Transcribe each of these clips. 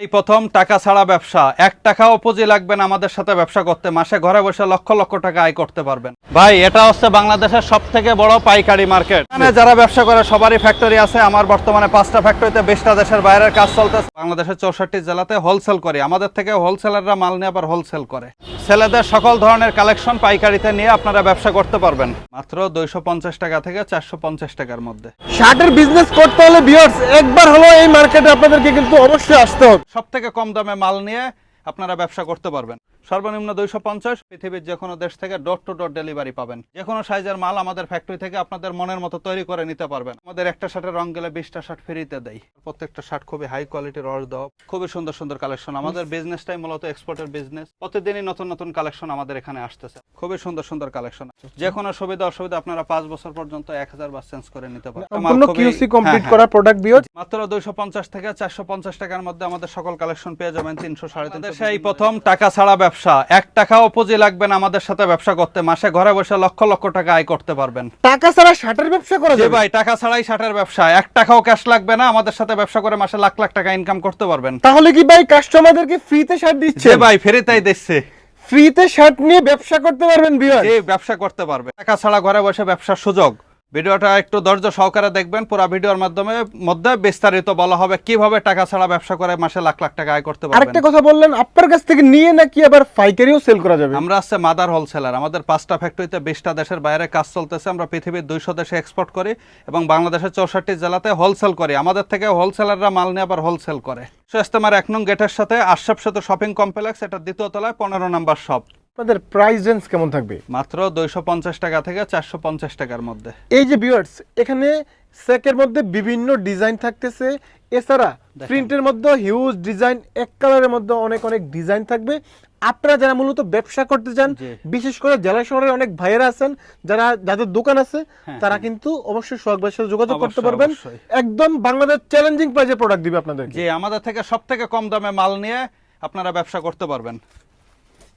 এই প্রথম টাকা ছাড়া ব্যবসা। এক টাকাও পুঁজি লাগবে না আমাদের সাথে ব্যবসা করতে। মাসে ঘরে বসে লক্ষ লক্ষ টাকা আয় করতে পারবেন। ভাই, এটা হচ্ছে বাংলাদেশের সব থেকে বড় পাইকারি মার্কেট। এখানে যারা ব্যবসা করে, সবারই ফ্যাক্টরি আছে। আমার বর্তমানে পাঁচটা ফ্যাক্টরিতে বিশটা দেশের বাইরের কাজ চলতেছে। বাংলাদেশের চৌষট্টি জেলাতে হোলসেল করি। আমাদের থেকে হোলসেলাররা মাল নিয়ে আবার হোলসেল করে। ছেলেদের সকল ধরনের কালেকশন পাইকারিতে নিয়ে আপনারা ব্যবসা করতে পারবেন। মাত্র দুইশো পঞ্চাশ টাকা থেকে চারশো পঞ্চাশ টাকার মধ্যে। শার্টের বিজনেস করতে হলে ভিউয়ার্স একবার হলো এই মার্কেটে আপনাদেরকে কিন্তু অবশ্যই আসতে হবে। সব থেকে কম দামে মাল নিয়ে আপনারা ব্যবসা করতে পারবেন। সর্বনিম্ন দুইশো পঞ্চাশ। পৃথিবীর যে কোনো দেশ থেকে ডোর টু ডোর ডেলিভারি পাবেন। যে কোনো সাইজের মাল আমাদের ফ্যাক্টরি থেকে আপনাদের মনের মতো তৈরি করে নিতে পারবেন। আমাদের একটা শার্টের রং গেলে বিশটা শার্ট ফ্রিতে দেয় প্রত্যেকটা শার্ট খুবই হাই কোয়ালিটির রস দেওয়া। খুবই সুন্দর সুন্দর কালেকশন আমাদের বিজনেসটাই মূলত এক্সপোর্টের বিজনেস প্রতিদিনই নতুন নতুন কালেকশন আমাদের এখানে আসতেছে। খুবই সুন্দর সুন্দর কালেকশন যে কোনো সুবিধা অসুবিধা আপনারা পাঁচ বছর পর্যন্ত এক হাজার বার চেঞ্জ করে নিতে কিউসি হ্যাঁ, কমপ্লিট হ্যাঁ। করা প্রোডাক্ট ভিউয়ার্স মাত্র দুইশো পঞ্চাশ থেকে চারশো পঞ্চাশ টাকার মধ্যে আমাদের সকল কালেকশন পেয়ে যাবেন তিনশো সাড়ে তিনশো সেই প্রথম টাকা ছাড়া ব্যবসা এক টাকাও পুঁজি লাগবে না আমাদের সাথে ব্যবসা করতে। মাসে ঘরে বসে লক্ষ লক্ষ টাকা আয় করতে পারবেন। টাকা ছাড়া শার্টের ব্যবসা করা যাবে? ভাই টাকা ছাড়াই শার্টের ব্যবসা। এক টাকাও ক্যাশ লাগবে না আমাদের সাথে ব্যবসা করে মাসে লাখ লাখ টাকা ইনকাম করতে পারবেন। তাহলে কি ভাই কাস্টমারদেরকে ফ্রিতে শার্ট দিচ্ছে ভাই ফেরিতাই দিচ্ছে। ফ্রিতে শার্ট নিয়ে ব্যবসা করতে পারবেন ভিউয়ার্স যে ব্যবসা করতে পারবে। টাকা ছাড়া ঘরে বসে ব্যবসার সুযোগ। ভিডিওটা একটু ধৈর্য সহকারে দেখবেন পুরো ভিডিওর মাধ্যমে মধ্যে বিস্তারিত বলা হবে কীভাবে টাকা ছাড়া ব্যবসা করে মাসে লাখ লাখ টাকা আয় করতে পারবেন। আরেকটা কথা বললেন আপনার কাছ থেকে নিয়ে নাকি আবার পাইকারিও সেল করা যাবে? আমরা হচ্ছে মাদার হোলসেলার আমাদের পাঁচটা ফ্যাক্টরিতে বিশটা দেশের বাইরে কাজ চলতেছে আমরা পৃথিবীর দুইশো দেশে এক্সপোর্ট করি এবং বাংলাদেশের চৌষট্টি জেলাতে হোলসেল করি। আমাদের থেকে হোলসেলাররা মাল নিয়ে আবার হোলসেল করে। সো ইস্তেমার এক নং গেটের সাথে আশরাফ সেতু শপিং কমপ্লেক্স এটা দ্বিতীয় তলায় পনেরো নম্বর শপ আপনাদের প্রাইস রেঞ্জ কেমন থাকবে? মাত্র দুইশো পঞ্চাশ টাকা থেকে চারশো পঞ্চাশ টাকার মধ্যে। এই যে ভিউয়ার্স এখানে সেকের মধ্যে বিভিন্ন ডিজাইন থাকতেছে। এছাড়া প্রিন্টের মধ্যে হিউজ ডিজাইন এক কালারের মধ্যে অনেক অনেক ডিজাইন থাকবে। আপনারা যারা মূলত ব্যবসা করতে চান বিশেষ করে জেলা শহরের অনেক ভাইয়েরা আছেন যারা যাদের দোকান আছে হ্যাঁ, তারা কিন্তু অবশ্যই সোহাগ ভাইয়ের সাথে যোগাযোগ করতে পারবেন। একদম বাংলাদেশ চ্যালেঞ্জিং প্রাইজে প্রোডাক্ট দিবে আপনাদেরকে। যে আমাদের থেকে সব থেকে কম দামে মাল নিয়ে আপনারা ব্যবসা করতে পারবেন।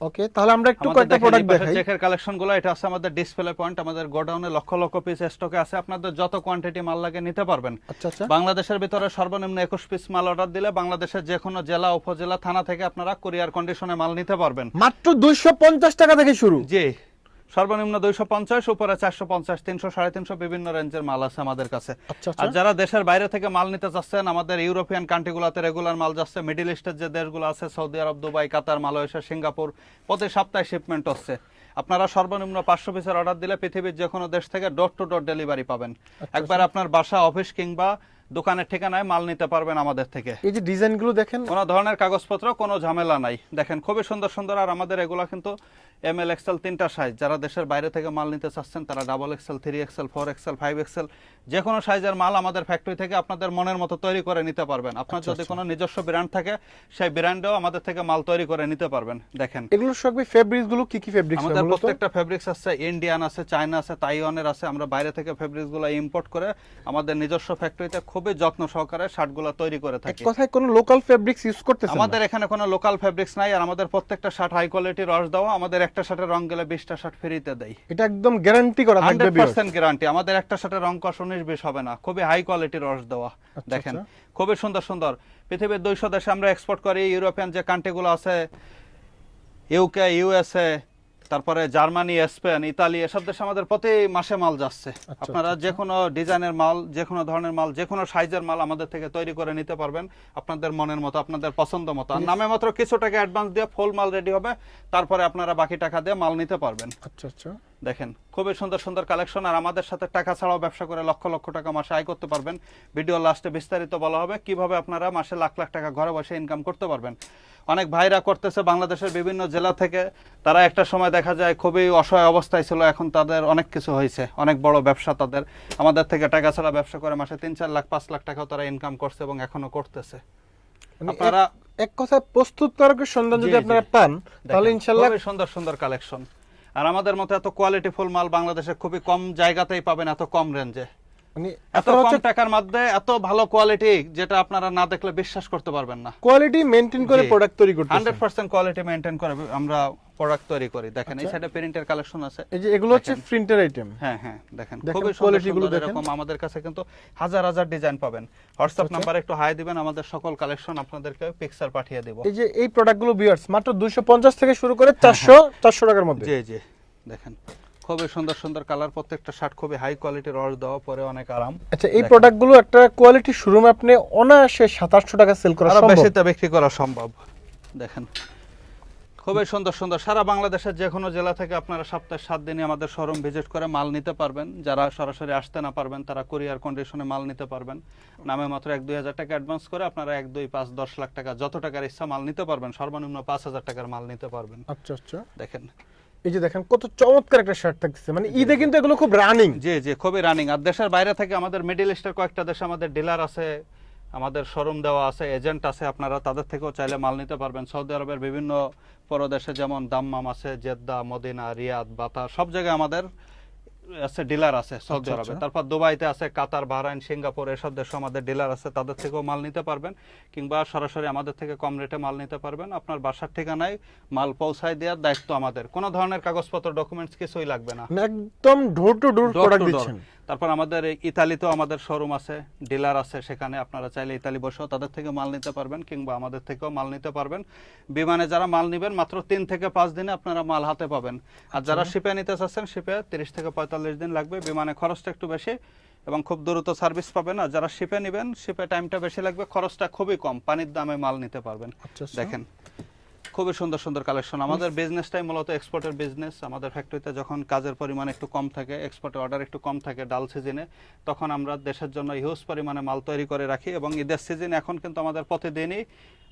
ওকে তাহলে আমরা একটু কয়েকটা প্রোডাক্ট দেখাই। চেকের কালেকশনগুলো এটা আছে আমাদের ডিসপ্লে পয়েন্ট আমাদের গোডাউনে লক্ষ লক্ষ পিস স্টকে আছে। আপনাদের যত কোয়ান্টিটি মাল লাগে নিতে পারবেন। আচ্ছা আচ্ছা। বাংলাদেশের ভিতরে সর্বনিম্ন একুশ পিস মাল অর্ডার দিলে বাংলাদেশের যে কোনো জেলা উপজেলা থানা থেকে আপনারা কুরিয়ার কন্ডিশনে মাল নিতে পারবেন। মাত্র দুইশো পঞ্চাশ টাকা থেকে শুরু। জি। সর্বনিম্ন দুইশো পঞ্চাশ উপরে চারশো পঞ্চাশ তিনশো সাড়ে তিনশো বিভিন্ন রেঞ্জের মাল আছে আমাদের কাছে। আচ্ছা আর আচ্ছা যারা দেশের বাইরে থেকে মাল নিতে চাচ্ছেন আমাদের ইউরোপিয়ান কান্ট্রিগুলোতে রেগুলার মাল যাচ্ছে মিডিল ইস্টের যে দেশগুলো আছে Saudi Arab Dubai Qatar Malaysia Singapore প্রতি সপ্তাহে শিপমেন্ট হচ্ছে। আপনারা সর্বনিম্ন পাঁচশো পিসের অর্ডার দিলে পৃথিবীর যে কোনো দেশ থেকে ডোর টু ডোর ডেলিভারি পাবেন। একবার আপনার বাসা অফিস কিংবা দোকানের ঠিকানায় মাল নিতে পারবেন আমাদের থেকে। এই যে ডিজাইনগুলো দেখেন। কোনো ধরনের কাগজপত্র কোনো ঝামেলা নাই। দেখেন খুবই সুন্দর সুন্দর আর আমাদের এগুলা কিন্তু এম এল এক্সেল তিনটা সাইজ যারা দেশের বাইরে থেকে মাল নিতে চাচ্ছেন তারা double XL three XL four XL five XL যে কোনো সাইজের মাল আমাদের ফ্যাক্টরি থেকে আপনাদের মনের মতো তৈরি করে নিতে পারবেন। আপনার যদি কোনো নিজস্ব ব্র্যান্ড থাকে সেই ব্র্যান্ডেও আমাদের থেকে মাল তৈরি করে নিতে পারবেন। দেখেন। এগুলো সব ফেব্রিক্সগুলো কি কি ফেব্রিক্স আমাদের প্রত্যেকটা ফেব্রিক্স আছে ইন্ডিয়ান আছে চায়না আছে তাইওয়ানের আছে। আমরা বাইরে থেকে ফেব্রিক্সগুলো ইম্পোর্ট করে আমাদের নিজস্ব ফ্যাক্টরিতে খুবই যত্ন সহকারে শার্টগুলো তৈরি করে এক থাকি কথায় কোনো লোকাল ফেব্রিক্স ইউজ করতেছেন আমাদের এখানে কোনো লোকাল ফেব্রিক্স নাই আর আমাদের প্রত্যেকটা শার্ট হাই কোয়ালিটির রস দেওয়া আমাদের একটা শার্টের রং গেলে বিশটা শার্ট ফ্রিতে দেয় এটা একদম গ্যারান্টি করা থাকবে হান্ড্রেড viewers। পার্সেন্ট গ্যারান্টি আমাদের একটা শার্টের রং কষ উনিশ বিশ হবে না খুবই হাই কোয়ালিটির রস দেওয়া আচ্ছা, দেখেন আচ্ছা। খুবই সুন্দর সুন্দর পৃথিবীর দুইশো দেশে আমরা এক্সপোর্ট করি ইউরোপিয়ান যে কান্ট্রিগুলো আছে ইউকে ইউএসএ তারপরে জার্মানি স্পেন ইতালি এসব দেশে আমাদের প্রতি মাসে মাল যাচ্ছে। আচ্ছা, আপনারা যে কোনো ডিজাইনের মাল যে কোনো ধরনের মাল যে কোনো সাইজের মাল আমাদের থেকে তৈরি করে নিতে পারবেন আপনাদের মনের মতো আপনাদের পছন্দ মতো। আর নামে মাত্র কিছু টাকা অ্যাডভান্স দিয়ে ফুল মাল রেডি হবে তারপরে আপনারা বাকি টাকা দিয়ে মাল নিতে পারবেন। আচ্ছা আচ্ছা। দেখেন খুবই সুন্দর সুন্দর কালেকশন আর আমাদের সাথে টাকা ছাড়াও ব্যবসা করে লক্ষ লক্ষ টাকা মাসে আয় করতে পারবেন। ভিডিও লাস্টে বিস্তারিত বলা হবে কীভাবে আপনারা মাসে লাখ লাখ টাকা ঘরে বসে ইনকাম করতে পারবেন। অনেক ভাইরা করতেছে বাংলাদেশের বিভিন্ন জেলা থেকে। তারা একটা সময় দেখা যায় খুবই অসহায় অবস্থায় ছিল এখন তাদের অনেক কিছু হয়েছে। অনেক বড় ব্যবসা তাদের। আমাদের থেকে টাকা ছাড়া ব্যবসা করে মাসে তিন চার লাখ পাঁচ লাখ টাকাও তারা ইনকাম করছে এবং এখনও করতেছে। আপনারা এক- এক কথায় প্রস্তুতকারকের সন্ধান যদি আপনারা পান তাহলে ইনশাল্লাহ সুন্দর সুন্দর কালেকশন আর আমাদের মতো এত কোয়ালিটিফুল মাল বাংলাদেশে খুবই কম জায়গাতেই পাবেন এত কম রেঞ্জে এত কম টাকার মধ্যে এত ভালো কোয়ালিটি যেটা আপনারা না দেখলে বিশ্বাস করতে পারবেন না। কোয়ালিটি করে প্রোডাক্ট তৈরি করতে হান্ড্রেড পার্সেন্ট কোয়ালিটি মেনটেন করে আমরা প্রোডাক্ট তৈরি করি। দেখেন। এই সাইডে প্রিন্টের কালেকশন আছে। এই যে এগুলো হচ্ছে প্রিন্টের আইটেম হ্যাঁ হ্যাঁ দেখেন খুবই কোয়ালিটি গুলো গুলো এরকম আমাদের কাছে কিন্তু হাজার হাজার ডিজাইন পাবেন। হোয়াটসঅ্যাপ আচ্ছা। নাম্বার একটু হাই দিবেন আমাদের সকল কালেকশন আপনাদেরকে পিকচার পাঠিয়ে দেব। এই যে এই প্রোডাক্টগুলো ভিউয়ার্স মাত্র 250 থেকে শুরু করে 400 400 টাকার মধ্যে। জি জি দেখেন। খুবই সুন্দর সুন্দর কালার প্রত্যেকটা শার্ট খুবই হাই কোয়ালিটির রস দেওয়া পরে অনেক আরাম। আচ্ছা এই প্রোডাক্টগুলো একটা কোয়ালিটি শোরুমে আপনি অনায়াসে 700 টাকা সেল করা সম্ভব। বেশিতে বিক্রি করা সম্ভব। দেখেন। খুবই সুন্দর সুন্দর। সারা বাংলাদেশের যে কোনো জেলা থেকে আপনারা সপ্তাহে সাত দিনে আমাদের শোরুম ভিজিট করে মাল নিতে পারবেন। যারা সরাসরি আসতে না পারবেন তারা কুরিয়ার কন্ডিশনে মাল নিতে পারবেন। নামে মাত্র এক দুই হাজার টাকা অ্যাডভান্স করে আপনারা এক দুই পাঁচ দশ লাখ টাকা যত টাকার ইচ্ছা মাল নিতে পারবেন। সর্বনিম্ন পাঁচ হাজার টাকার মাল নিতে পারবেন। আচ্ছা আচ্ছা। দেখেন। এই যে দেখেন কত চমৎকার একটা শার্ট থাকছে মানে ঈদে কিন্তু এগুলো খুব রানিং জি জি খুবই রানিং আর দেশের বাইরে থেকে আমাদের মিডিল ইস্টের কয়েকটা দেশে আমাদের ডিলার আছে আমাদের শোরুম দেওয়া আছে এজেন্ট আছে আপনারা তাদের থেকেও চাইলে মাল নিতে পারবেন। সৌদি আরবের বিভিন্ন পরদেশে যেমন দাম্মাম আছে জেদ্দা মদিনা রিয়াদ বাতা সব জায়গায় আমাদের আছে ডিলার আছে সৌদি আচ্ছা, আরবে। আচ্ছা। তারপর দুবাইতে আছে কাতার বাহরাইন সিঙ্গাপুর এসব দেশে আমাদের ডিলার আছে তাদের থেকেও মাল নিতে পারবেন। কিংবা সরাসরি আমাদের থেকে কম রেটে মাল নিতে পারবেন। আপনার বাসার ঠিকানায় মাল পৌঁছায় দেওয়ার দায়িত্ব আমাদের। কোনো ধরনের কাগজপত্র ডকুমেন্টস কিছুই লাগবে না। একদম ডোর টু ডোর প্রোডাক্ট দিচ্ছেন। তারপর আমাদের ইতালিতেও আমাদের শোরুম আছে ডিলার আছে সেখানে আপনারা চাইলে ইতালি বসেও তাদের থেকে মাল নিতে পারবেন কিংবা আমাদের থেকেও মাল নিতে পারবেন। বিমানে যারা মাল নেবেন মাত্র তিন থেকে পাঁচ দিনে আপনারা মাল হাতে পাবেন। আর যারা শিপে নিতে চাচ্ছেন শিপে তিরিশ থেকে পঁয়তাল্লিশ দিন লাগবে বিমানে খরচটা একটু বেশি এবং খুব দ্রুত সার্ভিস পাবেন। আর যারা শিপে নেবেন শিপে টাইমটা বেশি লাগবে খরচটা খুবই কম পানির দামে মাল নিতে পারবেন। আচ্ছা আচ্ছা। দেখেন। খুবই সুন্দর সুন্দর কালেকশন আমাদের বিজনেসটাই মূলত এক্সপোর্টের বিজনেস আমাদের ফ্যাক্টরিতে যখন কাজের পরিমাণ একটু কম থাকে এক্সপোর্টে অর্ডার একটু কম থাকে ডাল সিজনে তখন আমরা দেশের জন্য হিউজ পরিমাণে মাল তৈরি করে রাখি এবং ঈদের সিজন এখন কিন্তু আমাদের প্রতিদিনই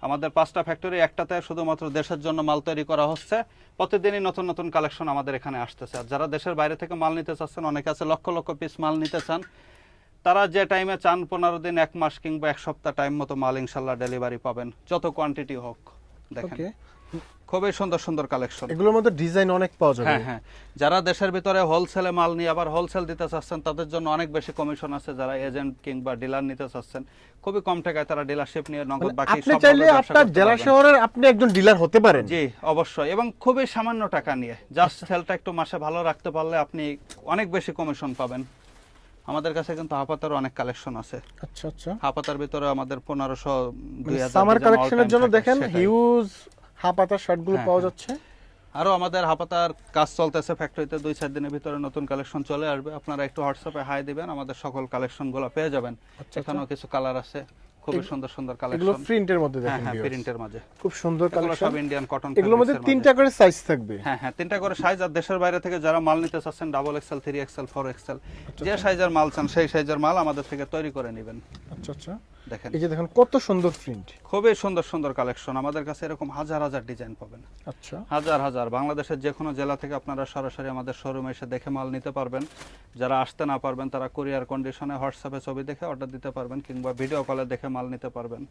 আমাদের পাঁচটা ফ্যাক্টরি একটাতে শুধুমাত্র দেশের জন্য মাল তৈরি করা হচ্ছে। প্রতিদিনই নতুন নতুন কালেকশন আমাদের এখানে আসতেছে। আর যারা দেশের বাইরে থেকে মাল নিতে চাচ্ছেন অনেকে আছে লক্ষ লক্ষ পিস মাল নিতে চান তারা যে টাইমে চান পনেরো দিন এক মাস কিংবা এক সপ্তাহ টাইম মতো মাল ইনশাল্লাহ ডেলিভারি পাবেন যত কোয়ান্টিটি হোক। দেখেন। খুবই সুন্দর সুন্দর কালেকশন এগুলোর মধ্যে ডিজাইন অনেক পাওয়া যাবে। হ্যাঁ হ্যাঁ। যারা দেশের ভিতরে হোলসেলে মাল নিয়ে আবার হোলসেল দিতে চাচ্ছেন তাদের জন্য অনেক বেশি কমিশন আছে। যারা এজেন্ট কিংবা ডিলার নিতে চাচ্ছেন খুবই কম টাকায় তারা ডিলারশিপ নিয়ে নগদ মানে বাকি আপনি চাইলে আপনার জেলা শহরের আপনি একজন ডিলার হতে পারেন। জি অবশ্যই। এবং খুবই সামান্য টাকা নিয়ে জাস্ট সেলটা একটু মাসে ভালো রাখতে পারলে আপনি অনেক বেশি কমিশন পাবেন। আমাদের কাছে কিন্তু হাপাতার অনেক কালেকশন আছে। আচ্ছা আচ্ছা। হাপাতার ভিতরে আমাদের পনেরোশো দুই হাজার সামার কালেকশনের জন্য দেখেন হিউজ হাফাতার শার্টগুলো পাওয়া হ্যাঁ। যাচ্ছে। আরও আমাদের হাপাতার কাজ চলতেছে ফ্যাক্টরিতে দুই চার দিনের ভিতরে নতুন কালেকশন চলে আসবে। আপনারা একটু হোয়াটসঅ্যাপে হাই দিবেন আমাদের সকল কালেকশনগুলো পেয়ে যাবেন। আচ্ছা, এখানেও কিছু কালার আছে। খুবই সুন্দর সুন্দর সুন্দর এগুলো কালেকশন প্রিন্টের মধ্যে হ্যাঁ দেখেন হ্যাঁ প্রিন্টের মাঝে। খুব সুন্দর কালেকশন সব ইন্ডিয়ান কটন এগুলোর মধ্যে তিনটা করে সাইজ থাকবে। হ্যাঁ হ্যাঁ তিনটা করে সাইজ আর দেশের বাইরে থেকে যারা মাল নিতে চাচ্ছেন double XL three XL four XL যে সাইজের মাল চান সেই সাইজের মাল আমাদের থেকে তৈরি করে নেবেন। আচ্ছা আচ্ছা। দেখেন। এই যে দেখেন কত সুন্দর প্রিন্ট খুবই সুন্দর সুন্দর কালেকশন আমাদের কাছে এরকম হাজার হাজার ডিজাইন পাবেন। আচ্ছা। হাজার হাজার। বাংলাদেশের যে কোনো জেলা থেকে আপনারা সরাসরি আমাদের শোরুমে এসে দেখে মাল নিতে পারবেন। যারা আসতে না পারবেন তারা কুরিয়ার কন্ডিশনে হোয়াটসঅ্যাপে ছবি দেখে অর্ডার দিতে পারবেন কিংবা ভিডিও কলে দেখে মাল নিতে পারবেন।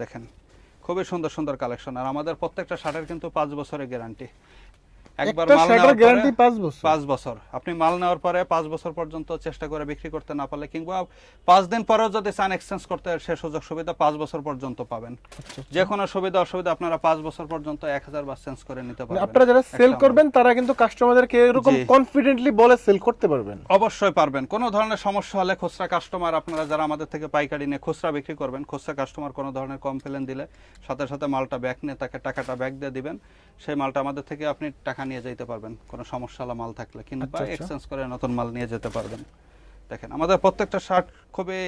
দেখেন খুবই সুন্দর সুন্দর কালেকশন আর আমাদের প্রত্যেকটা শার্টের কিন্তু পাঁচ বছরের গ্যারান্টি একবার মাল নেওয়ার গ্যারান্টি 5 বছর। পাঁচ বছর। আপনি মাল নেওয়ার পরে পাঁচ বছর পর্যন্ত চেষ্টা করে বিক্রি করতে না পারলে কিংবা পাঁচ দিন পরেও যদি চান এক্সচেঞ্জ করতে সে সুযোগ সুবিধা পাঁচ বছর পর্যন্ত পাবেন। আচ্ছা যে কোনো সুবিধা অসুবিধা আপনারা পাঁচ বছর পর্যন্ত এক হাজার বার চেঞ্জ করে নিতে পারবেন। আপনারা যারা সেল করবেন তারা কিন্তু কাস্টমারদেরকে এরকম কনফিডেন্টলি বলে সেল করতে পারবেন। অবশ্যই পারবেন। কোনো ধরনের সমস্যা হলে খুচরা কাস্টমার আপনারা যারা আমাদের থেকে পাইকারি নিয়ে খুচরা বিক্রি করবেন খুচরা কাস্টমার কোনো ধরনের কমপ্লেন দিলে সাথে সাথে মালটা ব্যাক নিয়ে তাকে টাকাটা ব্যাক দিয়ে দিবেন। সেই মালটা আমাদের থেকে আপনি টাকা নিয়ে যেতে পারবেন। কোনো সমস্যা মাল থাকলে। কিংবা আচ্ছা, আচ্ছা। এক্সচেঞ্জ করে নতুন মাল নিয়ে যেতে পারবেন। দেখেন আমাদের প্রত্যেকটা শার্ট খুবই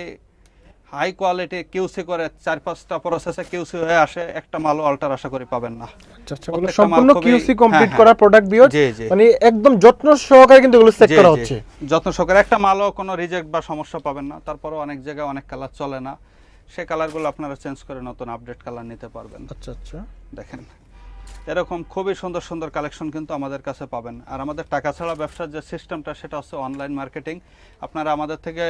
হাই কোয়ালিটি কিউসি করে চার পাঁচটা প্রসেসে কিউসি হয়ে আসে। একটা মালও অল্টার আশা করি পাবেন না। আচ্ছা আচ্ছা মাল সম্পূর্ণ কিউসি কমপ্লিট হ্যাঁ, করা প্রোডাক্ট জি। মানে একদম যত্ন সহকারে কিন্তু এগুলো চেক করা হচ্ছে। যত্ন সহকারে একটা মালও কোনো রিজেক্ট বা সমস্যা পাবেন না। তারপরও অনেক জায়গায় অনেক কালার চলে না। সেই কালারগুলো আপনারা চেঞ্জ করে নতুন আপডেট কালার নিতে পারবেন। আচ্ছা আচ্ছা। দেখেন এরকম খুবই সুন্দর সুন্দর কালেকশন কিন্তু আমাদের কাছে পাবেন। আর আমাদের টাকা ছাড়া ব্যবসার যে সিস্টেমটা সেটা হচ্ছে অনলাইন মার্কেটিং আপনারা আমাদের থেকে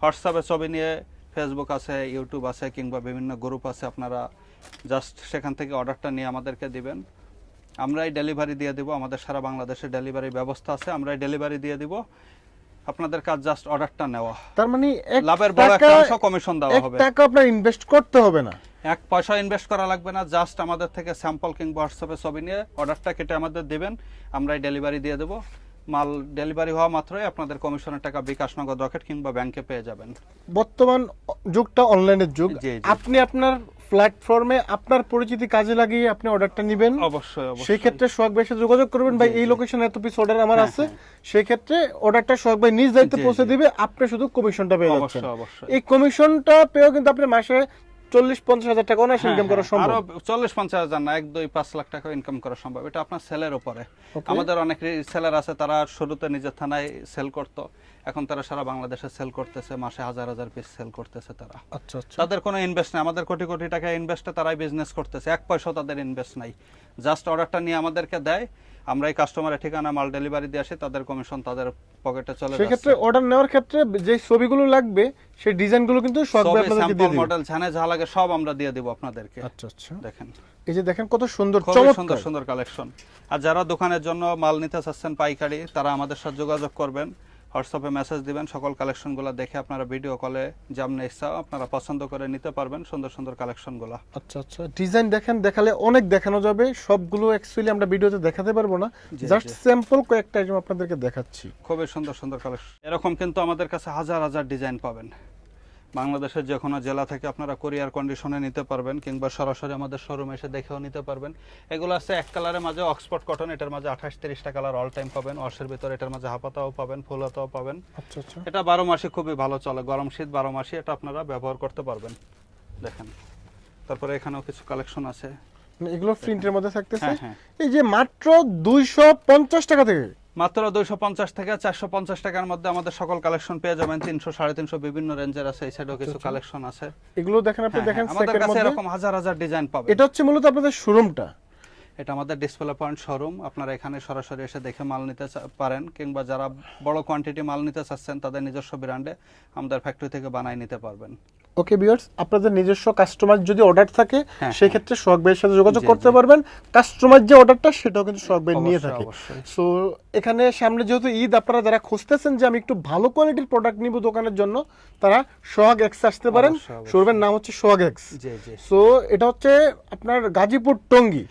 হোয়াটসঅ্যাপে ছবি নিয়ে ফেসবুক আছে ইউটিউব আছে কিংবা বিভিন্ন গ্রুপ আছে আপনারা জাস্ট সেখান থেকে অর্ডারটা নিয়ে আমাদেরকে দিবেন। আমরাই ডেলিভারি দিয়ে দিব। আমাদের সারা বাংলাদেশে ডেলিভারি ব্যবস্থা আছে আমরাই ডেলিভারি দিয়ে দিব। আপনাদের কাজ জাস্ট অর্ডারটা নেওয়া। তার মানে লাভের বড় একটা অংশ কমিশন দেওয়া হবে। টাকা আপনার ইনভেস্ট করতে হবে না। এক পয়সা ইনভেস্ট করা লাগবে না জাস্ট আমাদের থেকে স্যাম্পল কিংবা হোয়াটসঅ্যাপে ছবি নিয়ে অর্ডারটা কেটে আমাদের দেবেন আমরাই ডেলিভারি দিয়ে দেবো। মাল ডেলিভারি হওয়া মাত্রই আপনাদের কমিশনের টাকা বিকাশ নগদ রকেট কিংবা ব্যাংকে পেয়ে যাবেন। বর্তমান যুগটা অনলাইনের যুগ। আপনি আপনার প্ল্যাটফর্মে আপনার পরিচিতি কাজে লাগিয়ে আপনি অর্ডারটা নেবেন। অবশ্যই অবশ্যই। সেই ক্ষেত্রে সোহাগ সাথে যোগাযোগ করবেন। ভাই এই। লোকেশনে এত পিস অর্ডার আমার হ্যাঁ, আছে। সেই ক্ষেত্রে অর্ডারটা সোহাগ ভাই নিজ দায়িত্বে পৌঁছে দিবে। আপনি শুধু কমিশনটা পেয়ে যাচ্ছেন। অবশ্যই অবশ্যই। এই কমিশনটা পেয়েও কিন্তু আপনি মাসে চল্লিশ পঞ্চাশ হাজার টাকা অনায়াসে ইনকাম করা সম্ভব। হ্যাঁ, আরও চল্লিশ পঞ্চাশ হাজার না এক দুই পাঁচ লাখ টাকা ইনকাম করা সম্ভব। এটা আপনার সেলের উপরে। আমাদের অনেক সেলার আছে তারা শুরুতে নিজের থানায় সেল করতো। এখন তারা সারা বাংলাদেশে সেল করতেছে মাসে হাজার হাজার পিস সেল করতেছে তারা। আচ্ছা আচ্ছা। তাদের কোনো ইনভেস্ট নেই। আমাদের কোটি কোটি টাকা ইনভেস্টে তারাই বিজনেস করতেছে। এক পয়সাও তাদের ইনভেস্ট নাই। জাস্ট অর্ডারটা নিয়ে আমাদেরকে দেয়। আমরা এই কাস্টমারের ঠিকানা মাল ডেলিভারি দিয়ে আসি তাদের কমিশন তাদের পকেটে চলে সেক্ষেত্রে অর্ডার নেওয়ার ক্ষেত্রে যে ছবিগুলো লাগবে সেই ডিজাইনগুলো কিন্তু সব আপনাদেরকে দিয়ে দিবে। মডেল ছানে যা লাগে সব আমরা দিয়ে দেব আপনাদেরকে। আচ্ছা আচ্ছা। দেখেন। এই যে দেখেন কত সুন্দর চমৎকার। সুন্দর সুন্দর কালেকশন আর যারা দোকানের জন্য মাল নিতে চাচ্ছেন পাইকারি তারা আমাদের সাথে যোগাযোগ করবেন। হোয়াটসঅ্যাপে মেসেজ দিবেন সকল কালেকশনগুলো দেখে আপনারা ভিডিও কলে যেমন ইচ্ছা আপনারা পছন্দ করে নিতে পারবেন সুন্দর সুন্দর কালেকশনগুলো। আচ্ছা আচ্ছা। ডিজাইন দেখেন দেখালে অনেক দেখানো যাবে। সবগুলো অ্যাকচুয়ালি আমরা ভিডিওতে দেখাতে পারব না। জাস্ট। স্যাম্পল কয়েকটা আইটেম আপনাদেরকে দেখাচ্ছি। খুবই সুন্দর সুন্দর কালেকশন। এরকম কিন্তু আমাদের কাছে হাজার হাজার ডিজাইন পাবেন। বাংলাদেশের যে কোনো জেলা থেকে আপনারা কোরিয়ার কন্ডিশনে নিতে পারবেন কিংবা সরাসরি আমাদের শোরুমে এসে দেখেও নিতে পারবেন। এগুলো আছে এক কালারের মাঝে অক্সফোর্ড কটন এটার মাঝে আঠাশ তিরিশটা কালার অল টাইম পাবেন। অর্শের ভিতরে এটার মাঝে হাপাতাও পাবেন ফুলাতাও পাবেন। আচ্ছা আচ্ছা। এটা বারো মাসে খুবই ভালো চলে। গরম শীত বারো মাসে এটা আপনারা ব্যবহার করতে পারবেন। দেখেন। তারপরে এখানেও কিছু কালেকশন আছে। মানে এগুলো প্রিন্টের মধ্যে থাকতেছে? হ্যাঁ, হ্যাঁ। এই যে মাত্র দুইশো পঞ্চাশ টাকা থেকে? মাত্র দুইশো পঞ্চাশ থেকে চারশো পঞ্চাশ টাকার মধ্যে আমাদের সকল কালেকশন পেয়ে যাবেন। তিনশো সাড়ে তিনশো বিভিন্ন রেঞ্জের আছে। এই সাইডেও কিছু কালেকশন আছে। এগুলো দেখেন আপনি হ্যাঁ, দেখেন হ্যাঁ, আমাদের কাছে এরকম হাজার হাজার ডিজাইন পাবেন। এটা হচ্ছে মূলত আপনাদের শোরুমটা এটা আমাদের ডিসপ্লে পয়েন্ট শোরুম আপনারা এখানে সরাসরি এসে দেখে মাল নিতে পারেন কিংবা যারা বড় কোয়ান্টিটি মাল নিতে চাচ্ছেন তাদের নিজস্ব ব্র্যান্ডে আমাদের ফ্যাক্টরি থেকে বানাই নিতে পারবেন। ওকে ভিউয়ার্স আপনাদের নিজস্ব কাস্টমার যদি অর্ডার থাকে হ্যাঁ, সেই ক্ষেত্রে সোহাগ ভাইয়ের সাথে যোগাযোগ করতে পারবেন। কাস্টমার যে অর্ডারটা সেটাও কিন্তু সোহাগ ভাই নিয়ে থাকে। সো এখানে সামনে যেহেতু ঈদ আপনারা যারা খুঁজতেছেন যে আমি একটু ভালো কোয়ালিটির প্রোডাক্ট নিব দোকানের জন্য তারা সোহাগ এক্স আসতে পারেন। শোরুমের নাম হচ্ছে সোহাগ এক্স সো এটা হচ্ছে আপনার গাজীপুর টঙ্গী।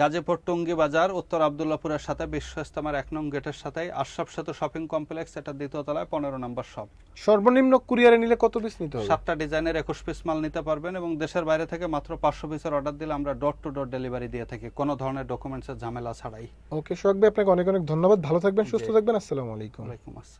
গাজীপুর টুঙ্গি বাজার উত্তর আবদুল্লাপুরের সাথে বিশ্ব ইস্তেমার এক নং গেটের সাথে আশরাফ সেতু শপিং কমপ্লেক্স এটা দ্বিতীয় তলায় পনেরো নম্বর শপ। সর্বনিম্ন কুরিয়ারে নিলে কত পিস নিতে হবে? সাতটা ডিজাইনের একুশ পিস মাল নিতে পারবেন এবং দেশের বাইরে থেকে মাত্র পাঁচশো পিসের অর্ডার দিলে আমরা ডোর টু ডোর ডেলিভারি দিয়ে থাকি কোনো ধরনের ডকুমেন্টসের ঝামেলা ছাড়াই। ওকে সোহাগ ভাই আপনাকে অনেক অনেক ধন্যবাদ। ভালো থাকবেন সুস্থ থাকবেন আসসালামু আলাইকুম। ওয়ালাইকুম আসসালাম।